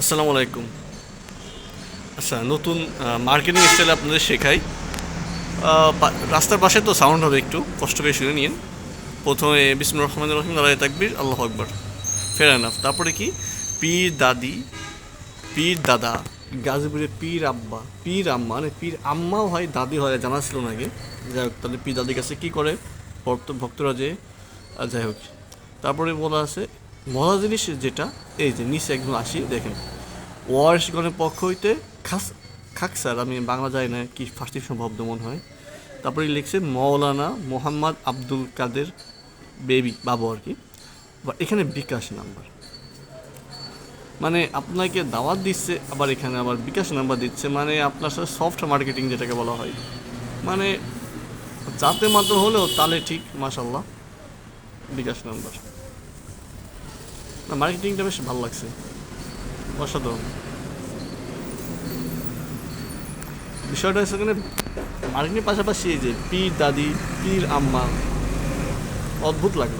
আসসালামু আলাইকুম। আচ্ছা নতুন মার্কেটিং স্টাইল আপনাদের শেখাই। রাস্তার পাশে তো সাউন্ড হবে একটু, কষ্ট করে শুনে নিন। প্রথমে বিসমুর রহমান রহিম আল্লাহ তাকবির, আল্লাহ আকবর। ফের এনাফ তারপরে কি? পীর দাদি, পীর দাদা গাজীপুরে পীর আব্বা, পীর আম্মা মানে পীর আম্মাও হয়, দাদি হয়, জানা ছিল না আগে। যাই হোক, তাহলে পীর দাদির কাছে কী করে? ভক্ত, ভক্তরা যে যাই হোক। তারপরে বলা আছে মজা জিনিস যেটা, এই যে নিচে একদম আসি, দেখেন। ওয়ারিশগণের পক্ষ হইতে খাস, খাক স্যার, আমি বাংলা যাই না কি ফার্স্ট সম্ভব মনে হয়। তারপরে লিখছে মৌলানা মোহাম্মদ আব্দুল কাদের বেবি বাবু আর কি। বা এখানে বিকাশ নাম্বার। মানে আপনাকে দাওয়াত দিচ্ছে, আবার এখানে আবার বিকাশ নাম্বার দিচ্ছে মানে আপনার সাথে সফট মার্কেটিং যেটাকে বলা হয়। মানে যাতে মাত্র হলেও তাহলে ঠিক মাশাল্লাহ বিকাশ নাম্বার। না মার্কেটিংটা বেশ ভালো লাগছে। অসাধারণ। বিষয়টা হচ্ছে ওখানে মার্কেটিংয়ের পাশাপাশি এই যে পীর দাদি, পীর আম্মা, অদ্ভুত লাগল